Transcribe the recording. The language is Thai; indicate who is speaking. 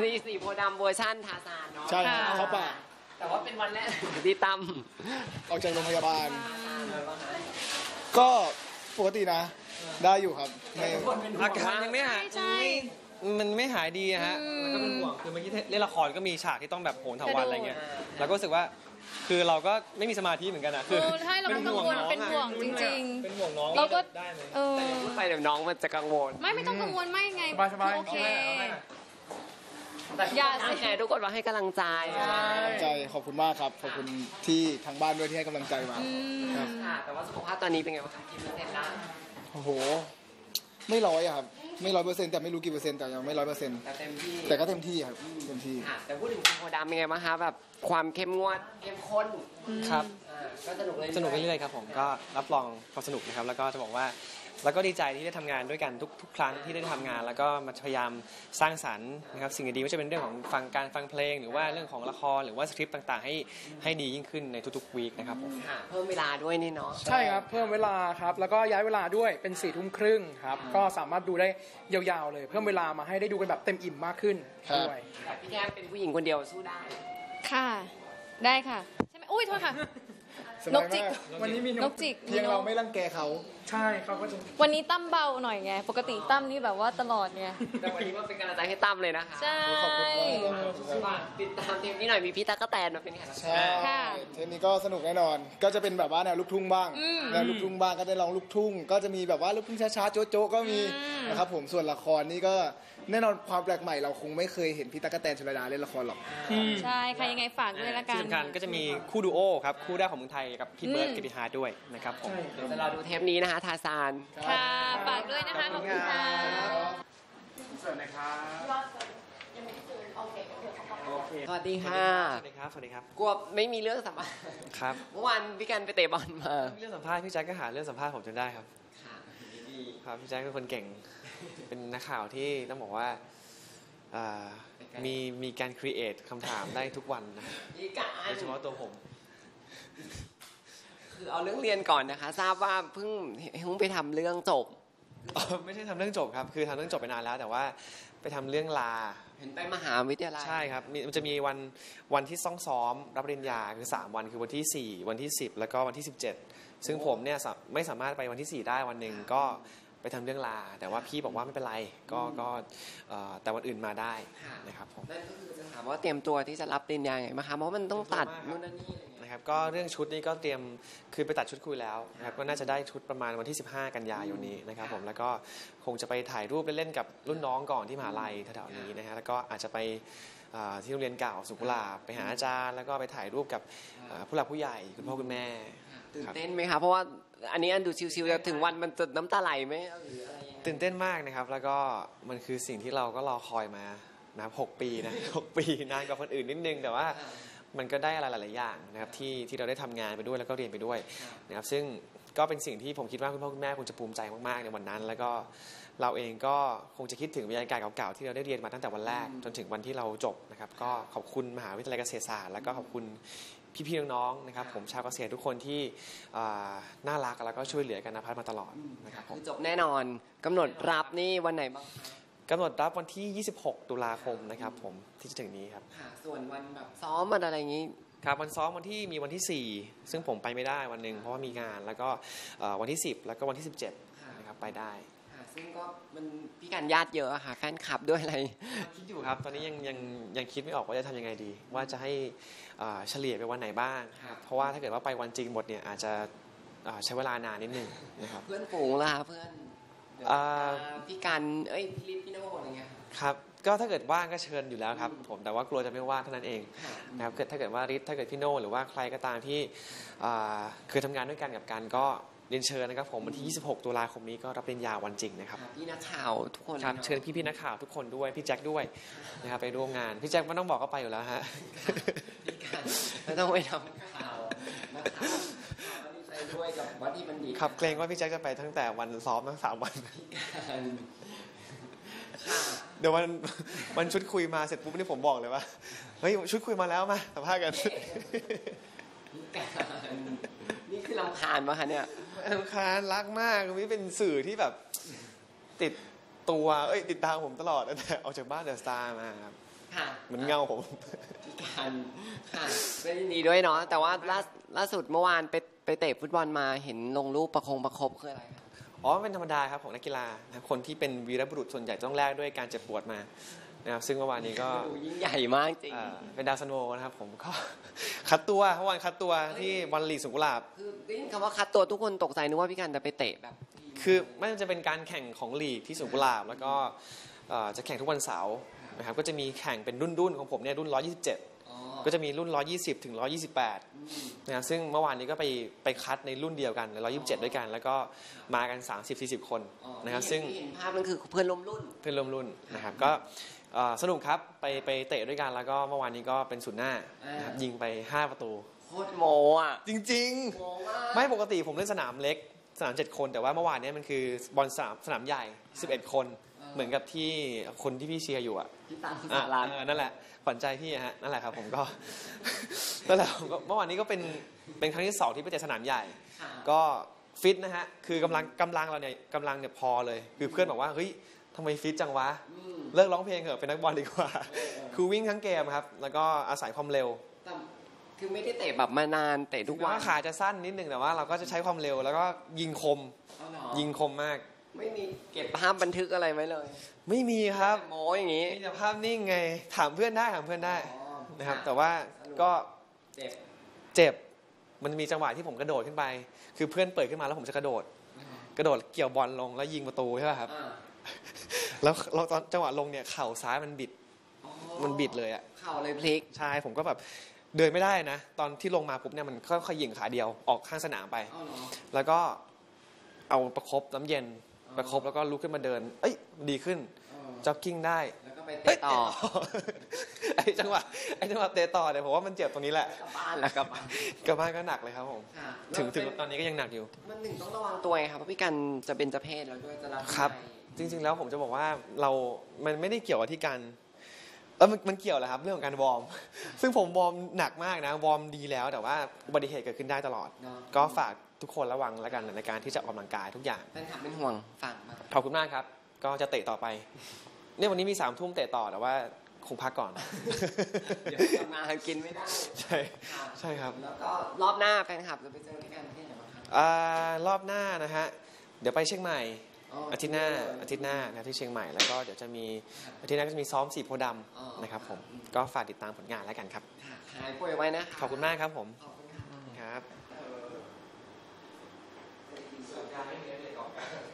Speaker 1: นี่สีโพธิ์ดำเวอร์ชั่นทาซานเนาะ
Speaker 2: ใช่ครับ
Speaker 3: ค่ะ
Speaker 2: เข้าป่า
Speaker 1: แต่ว่าเป็นวันแรกที่ตั้ม
Speaker 2: ออกจากโรงพยาบาล
Speaker 1: ทาซานเลยป่ะคะ
Speaker 2: ก็ปกตินะ ได้อยู่ครับไม่
Speaker 4: อาการยังไม่หาย
Speaker 3: ใช่
Speaker 4: ไม่มันไม่หายดีอะฮะ
Speaker 3: อืม
Speaker 4: แล้วก็เป็นห่วงคือเมื่อกี้เล่นละครก็มีฉากที่ต้องแบบโหนถาวรอะไรเงี้ย
Speaker 1: กระโดด
Speaker 4: แล้วก็รู้สึกว่าคือเราก็ไม่มีสมาธิเหมือนกันอะคือ
Speaker 3: เออใช่เราก็กังวลเป็นห่วงจริง
Speaker 4: เป็นห่วงน้อง
Speaker 3: เราก็
Speaker 4: ได้ไหม
Speaker 3: ๆเออ
Speaker 1: พูดไปเดี๋ยวน้องมันจะกังวล
Speaker 3: ไม่ไม่ต้องกังวลไม่ไง
Speaker 2: สบายๆ
Speaker 3: โอเค
Speaker 1: แต่
Speaker 3: อย่า
Speaker 1: ทุกคน
Speaker 3: สิ
Speaker 1: แชร์ทุกคนมาให้กำลังใจ
Speaker 2: กำลังใจขอบคุณมากครับ ขอบคุณที่ทางบ้านด้วยที่ให้กำลังใจมา
Speaker 3: อืม
Speaker 2: ครับ
Speaker 1: ค่ะ แต่ว่าสุขภาพตอนนี้เป็นไงบ้างคะกี่เปอร์เซ็นต์ละ
Speaker 2: โอ้โห ไม่ร้อยอะครับ ไม่ร้อยเปอร์เซ็นต์แต่ไม่รู้กี่เปอร์เซ็นต์แต่ยังไม่ร้อยเปอร์เซ็นต์
Speaker 1: แต่เต็มที่
Speaker 2: แต่ก็เต็มที่ครับ เต็มที่
Speaker 1: ค่ะ แต่พูดถึงสีโพธิ์ดำเป็นไงบ้างคะแบบความเข้มงวดเข้มข้น
Speaker 4: ครับ
Speaker 1: อ่าก็สนุกเลย
Speaker 4: สนุกไปเรื่อยๆครับผมก็รับรองความสนุกนะครับ แล้วก็จะบอกว่า แล้วก็ดีใจที่ได้ทำงานด้วยกันทุกทุกครั้งที่ได้ทำงาน แล้วก็มาพยายามสร้างสรรค์นะครับสิ่งดีๆไม่ว่าจะเป็นเรื่องของฟังการฟังเพลง หรือว่าเรื่องของละครหรือว่าสคริปต์ต่างๆ ให้ให้ดียิ่งขึ้นในทุกๆวีคนะครับผม
Speaker 1: ค่ะเพิ่มเวลาด้วยนี่เนาะ
Speaker 5: ใช่ครับเพิ่มเวลาครับแล้วก็ย้ายเวลาด้วยเป็นสี่ทุ่มครึ่งครับก็สามารถดูได้ยาวๆเลย เพิ่มเวลามาให้ได้ดูกันแบบเต็มอิ่มมากขึ้น
Speaker 2: ครับ
Speaker 5: ด้วย
Speaker 1: แต่พี่แก้มเป็นผู้หญิงคนเดียวสู้ได้
Speaker 3: ค่ะ ได้ค่ะ ใช่ไหมอุ้ยโทษค่ะ
Speaker 2: สบาย
Speaker 3: นกจิก
Speaker 2: มาก
Speaker 5: วันนี้มี
Speaker 3: นกจิก
Speaker 2: เพียงเราไม่รังแกเขา
Speaker 5: ใช่เขาก็จะ
Speaker 3: วันนี้ตั้มเบาหน่อยไง ปกติตั้มนี่แบบว่าตลอดไง
Speaker 1: แต่วันนี้มาเป็นกำลังใจให้ตั้มเลยนะคะ
Speaker 3: ใช่
Speaker 2: ขอบคุณมากครับ
Speaker 1: ฝากติดตามเทปนี้หน่อยมีพี่ตั๊กกะแตนมาเป็นแขกรับเชิญ
Speaker 2: ใช่
Speaker 3: ค่ะ
Speaker 2: เทปนี้ก็สนุกแน่นอน ก็จะเป็นแบบว่าแนวลูกทุ่งบ้าง
Speaker 3: อืม
Speaker 2: แนวลูกทุ่งบ้างก็ได้ลองลูกทุ่ง ก็จะมีแบบว่าลูกทุ่งช้าๆโจ๊ะๆก็มี
Speaker 3: อืม
Speaker 2: นะครับผมส่วนละครนี่ก็แน่นอนความแปลกใหม่เราคงไม่เคยเห็นพี่ตั๊กกะแตนชลดาเล่นละครหรอก
Speaker 3: ใช่ค่ะยังไงฝากด้วยละกั
Speaker 4: ที่
Speaker 3: น
Speaker 4: สำคัญก็จะมีคู่ดูโอครับ คู่แรกของเมืองไทยกับพี่เบิร์ด
Speaker 3: อืม
Speaker 4: กิติฮาร์ดด้วยนะครับผม
Speaker 1: เดี๋ยวจะรอดูเทปนี้นะคะทาซาน
Speaker 3: ค่ะฝากด้วยนะคะขอบคุณค่ะ
Speaker 1: สวัสดีค่ะ
Speaker 4: สวัสดีครับสวัสดีครับ
Speaker 1: กลัวไม่มีเรื่องสัมภาษณ์
Speaker 4: ครับ
Speaker 1: เมื่อวานพี่กันไปเตะบอลมา
Speaker 4: เรื่องสัมภาษณ์พี่แจ็คก็หาเรื่องสัมภาษณ์ผมจนได้ครับ
Speaker 1: ค่ะดี
Speaker 4: ครับพี่แจ็คเป็นคนเก่ง เป็นนักข่าวที่ต้องบอกว่าอ่ามีมีการครีเอทคำถามได้ทุกวันนะ
Speaker 1: พี่กั
Speaker 4: โด
Speaker 1: น
Speaker 4: ยเฉพาะตัวผม
Speaker 1: คือเอาเรื่องเรียนก่อนนะคะ ทราบว่าเพิ่งเพิ่งไปทำเรื่องจบ
Speaker 4: อ๋อไม่ใช่ทำเรื่องจบครับ คือทำเรื่องจบไปนานแล้ว แต่ว่าไปทำเรื่องลา
Speaker 1: เห็นไปมหาวิทยาลัย
Speaker 4: ใช่ครับมีมันจะมีวันวันที่ต้องซ้อมรับปริญญาคือ 3 วันคือวันที่ 4 วันที่ 10 แล้วก็วันที่ 17 ซึ่งผมเนี่ยสาไม่สามารถไปวันที่ 4 ได้วันหนึ่งก็ ไปทำเรื่องลา แต่ว่าพี่บอกว่าไม่เป็นไร ก็ก็เอ่อแต่วันอื่นมาได้นะครับผม
Speaker 1: นั่นก็คือจะถามว่าเตรียมตัวที่จะรับปริญญาไงมางคะเพราะมันต้องตัดนู่นนั่นนี่อะไรเงี้ย
Speaker 4: นะครับก็เรื่องชุดนี้ก็เตรียมคือไปตัดชุดคุยแล้วนะครับก็น่าจะได้ชุดประมาณวันที่ 15 กันยายนนี้นะครับผมแล้วก็คงจะไปถ่ายรูปเล่นๆกับรุ่นน้องก่อนที่มหาลัยแถวๆนี้นะฮะแล้วก็อาจจะไปอ่าที่โรงเรียนเก่าสุขุลาบไปหาอาจารย์ แล้วก็ไปถ่ายรูปกับอ่าผู้หลักผู้ใหญ่คุณพ่อคุณแม่
Speaker 1: ตื่น
Speaker 4: ครับ
Speaker 1: เต้นไหมคะเพราะว่า อันนี้อันดูชิวๆแต่ถึงวันมันจะน้ำตาไหลไหม
Speaker 4: ตื่นเต้นมากนะครับ แล้วก็มันคือสิ่งที่เราก็รอคอยมานะครับหกปีนะหกปีนานกว่าคนอื่นนิดนึงแต่ว่ามันก็ได้อะไรหลาย ๆ อย่างนะครับที่ที่เราได้ทำงานไปด้วยแล้วก็เรียนไปด้วยนะครับซึ่งก็เป็นสิ่งที่ผมคิดว่าคุณพ่อคุณแม่คงจะภูมิใจมาก ๆ ในวันนั้น แล้วก็เราเองก็คงจะคิดถึงบรรยากาศเก่า ๆ ที่เราได้เรียนมาตั้งแต่วันแรก จนถึงวันที่เราจบนะครับก็ขอบคุณมหาวิทยาลัยเกษตรศาสตร์แล้วก็ขอบคุณ พี่ๆน้องๆนะครับผมชาวเกษตรทุกคนที่อ่าน่ารักแล้วก็ช่วยเหลือกันนภัสมาตลอดนะครับผม
Speaker 1: คือจบแน่นอนกำหนดรับนี่วันไหนบ้าง
Speaker 4: กำหนดรับวันที่ 26 ตุลาคมนะครับผมที่จะถึงนี้ครับ
Speaker 1: ค่ะส่วนวันแบบซ้อมมันอะไรอย่างงี้
Speaker 4: ครับวันซ้อมวันที่มีวันที่ 4 ซึ่งผมไปไม่ได้วันหนึ่งเพราะว่ามีงานแล้วก็เอ่อวันที่ 10 แล้วก็วันที่ 17นะครับไปได้
Speaker 1: ค่ะ ซึ่งก็มันพี่กันญาติเยอะอะค่ะแฟนคลับด้วยอะไร
Speaker 4: คิดอยู่ครับ ตอนนี้ยังยังยังคิดไม่ออกว่าจะทำยังไงดี ว่าจะให้อ่าเฉลี่ยไปวันไหนบ้างครับเพราะว่าถ้าเกิดว่าไปวันจริงหมดเนี่ยอาจจะอ่าใช้เวลานานนิดนึงนะครับ
Speaker 1: เพื่อนฝูงล่ะเพื่อนเดี๋ยว
Speaker 4: อ่า
Speaker 1: พี่กันเอ้ยพี่ลิศพี่โน่อะไรเงี้ย
Speaker 4: ครับก็ถ้าเกิดว่างก็เชิญอยู่แล้วครับผมแต่ว่ากลัวจะไม่ว่างเท่านั้นเอง
Speaker 1: ค่ะ
Speaker 4: นะครับเกิดถ้าเกิดว่าริทถ้าเกิดพี่โน่หรือว่าใครก็ตามที่อ่าเคยทำงานด้วยกันกับกันก็ เรียนเชิญนะครับผมวันที่ 26 ตุลาคมนี้ก็รับปริญญาวันจริงนะครับ
Speaker 1: พี่นักข่าวทุกคน
Speaker 4: ครับเชิญพี่ๆนักข่าวทุกคนด้วยพี่แจ็คด้วยนะครับไปร่วมงานพี่แจ็คไม่ต้องบอกก็ไปอยู่แล้วฮะ
Speaker 1: พี่กันไม่ต้องไปทำข่าวนักข่าวข่าวก็ดีใจด้วยกับวัดที่บัณฑิต
Speaker 4: ครับเกรงว่าพี่แจ็คจะไปตั้งแต่วันซ้อมทั้งสามวัน
Speaker 1: กัน
Speaker 4: เดี๋ยววันวันชุดคุยมาเสร็จปุ๊บนี่ผมบอกเลยว่าเฮ้ยชุดคุยมาแล้วมาสัมภาษณ์กัน
Speaker 1: พี่กันนี่คือลำคาญปะคะเนี่ย
Speaker 4: รำคาญรักมากนี่เป็นสื่อที่แบบติดตัว เอ้ยติดตามผมตลอดตั้งแต่ออกจากบ้านเดอะสตาร์มาครับ
Speaker 1: ค่ะ
Speaker 4: เหมันเงาผม
Speaker 1: พี่การค่ะก็ยินดีด้วยเนาะแต่ว่าล่าล่าสุดเมื่อวานไปไปเตะฟุตบอลมาเห็นลงรูปประคงประคบคืออะไรคะ
Speaker 4: อ๋อเป็นธรรมดาครับของนักกีฬานะครับคนที่เป็นวีรบุรุษส่วนใหญ่ต้องแลกด้วยการเจ็บปวดมา นะครับซึ่งเมื่อวานนี้ก็
Speaker 1: ดูยิ่งใหญ่มากจริง
Speaker 4: เอ่อเป็นดาวซันโวนะครับผมก็คัดตัวเมื่อวานคัดตัวที่บอลลีกสุกุหลาบ
Speaker 1: คือได้ยินคำว่าคัดตัวทุกคนตกใจนึกว่าพี่การจะไปเตะแบบ
Speaker 4: คือมันจะเป็นการแข่งของลีกที่สุกุหลาบแล้วก็เอ่อจะแข่งทุกวันเสาร์นะครับก็จะมีแข่งเป็นรุ่นๆของผมเนี่ยรุ่น 127 ก็จะมีรุ่น 120 ถึง 128นะครับซึ่งเมื่อวานนี้ก็ไปไปคัดในรุ่นเดียวกันใน127 ด้วยกัน แล้วก็มากัน 30-40 คนนะครับ ซึ่ง
Speaker 1: ที่เห็นภาพนั่นคือเพื่อนร่วมรุ่น
Speaker 4: เพื่อนร่วมรุ่นนะครับ ก็เอ่อสนุกครับ ไปไปเตะด้วยกัน แล้วก็เมื่อวานนี้ก็เป็นศูนย์หน้านะครับ
Speaker 1: อ่ายิ
Speaker 4: ยิงไป 5 ประตู
Speaker 1: โคตรโมอะ
Speaker 4: จริง
Speaker 1: โมมาก
Speaker 4: ๆไม่ปกติผมเล่นสนามเล็กสนาม 7 คน แต่ว่าเมื่อวานเนี้มันคือบอลสนามสนามใหญ่ 11 คน เหมือนกับที่คนที่พี่เชียร์อยู่อะ
Speaker 1: พี่ตัง
Speaker 4: อะ
Speaker 1: สารัน
Speaker 4: เออนั่นแหละขวัญใจพี่อะฮะนั่นแหละครับผมก็ นั่นแหละผมก็เมื่อวานนี้ก็เป็นเป็นครั้งที่สองที่ไปเตะสนามใหญ่
Speaker 1: ค่ะ
Speaker 4: ก็ฟิตนะฮะคือกำลังกำลังเราเนี่ยกำลังเนี่ยพอเลย คือเพื่อนบอกว่าเฮ้ยทำไมฟิตจังวะ
Speaker 1: อืม
Speaker 4: เลิกร้องเพลงเถอะเป็นนักบอลดีกว่า คือวิ่งทั้งเกมครับ แล้วก็อาศัยความเร็ว
Speaker 1: แต่คือไม่ได้เตะแบบมานานเตะทุกวัน
Speaker 4: ว่าขาจะสั้นนิดนึงแต่ว่าเราก็จะใช้ความเร็วแล้วก็ยิงคม
Speaker 1: เอาเหรอ
Speaker 4: ยิงคมมาก
Speaker 1: ไม่มีเก็บภาพบันทึกอะไรไว้เลย
Speaker 4: ไม่มีครับ
Speaker 1: โมอย่างนี้
Speaker 4: มีแต่ภาพนิ่งไง ถามเพื่อนได้ถามเพื่อนได้
Speaker 1: อ๋อ
Speaker 4: นะครับ
Speaker 1: ค่ะ
Speaker 4: แต่ว่าก็
Speaker 1: เจ็บ
Speaker 4: เจ็บมันมีจังหวะที่ผมกระโดดขึ้นไป คือเพื่อนเปิดขึ้นมาแล้วผมจะกระโดด กระโดดเกี่ยวบอลลงแล้วยิงประตูใช่ป่ะครับ
Speaker 1: อ่า
Speaker 4: แล้วเราตอนจังหวะลงเนี่ยเข่าซ้ายมันบิด
Speaker 1: อ๋อ
Speaker 4: มันบิดเลยอะ
Speaker 1: เข่าเลยพลิก
Speaker 4: ใช่ ผมก็แบบเดินไม่ได้นะ ตอนที่ลงมาปุ๊บเนี่ยมันค่อยๆยิงขาเดียวออกข้างสนามไป
Speaker 1: เอาเหรอ
Speaker 4: แล้วก็เอาประคบน้ำเย็น ประคบแล้วก็ลุกขึ้นมาเดิน เอ้ยดีขึ้น
Speaker 1: เออ
Speaker 4: จ็อกกิ้งได้
Speaker 1: แล้วก็ไป
Speaker 4: เอ้
Speaker 1: เตะ
Speaker 4: ย
Speaker 1: ต่อ
Speaker 4: ไอ้จังหวะไอ้จังหวะเตะต่อเนี่ยผมว่ามันเจ็บตรงนี้แหละ
Speaker 1: กลับบ้านแล้วกลับบ้าน
Speaker 4: กลับบ้านก็หนักเลยครับผม
Speaker 1: ค่ะ
Speaker 4: ถึงถึง
Speaker 1: แล้ว
Speaker 4: ตอนนี้ก็ยังหนักอยู่
Speaker 1: มันถึงต้องระวังตัวไงครับเพราะพี่กันจะเป็นจะเพศแล้วด้วยจะรับ
Speaker 4: ครับ จริง ๆ แล้วผมจะบอกว่าเรามันไม่ได้เกี่ยวกับที่การเออมันมันเกี่ยวแหละครับเรื่องของการวอร์ม ซึ่งผมวอร์มหนักมากนะวอร์มดีแล้วแต่ว่าอุบัติเหตุเกิดขึ้นได้ตลอด
Speaker 1: เนาะ
Speaker 4: ก็ฝาก ทุกคนระวังแล้วกันในการที่จะออกกำลังกายทุกอย่าง
Speaker 1: แฟนคลับเป็นห่วงฝากมา
Speaker 4: ขอบคุณมากครับ ก็จะเตะต่อไปเนี่ยวันนี้มีสามทุ่มเตะต่อแต่ว่าคงพักก่อน
Speaker 1: เดี๋ยวทำงานกินไม่ได้
Speaker 4: ใช่ใช่ครับ
Speaker 1: แล้วก็รอบหน้าแฟนคลับจะไปเจอที่กันที่ไหนบ้างครับ
Speaker 4: อ่ารอบหน้านะฮะเดี๋ยวไปเชียงใหม่
Speaker 1: อ๋ออ
Speaker 4: อาทิตย์หน้าอาทิตย์หน้านะที่เชียงใหม่แล้วก็เดี๋ยวจะมีอาทิตย์หน้าก็จะมีซ้อมสีโพธิ์ด
Speaker 1: อ๋อำ
Speaker 4: นะครับผมก็ฝากติดตามผลงานแล้วกันครับ
Speaker 1: ค่ะหายป่วยไว้นะคะ
Speaker 4: ขอบคุณมากครับผม
Speaker 1: ขอบคุณค่ ะ
Speaker 4: ครับ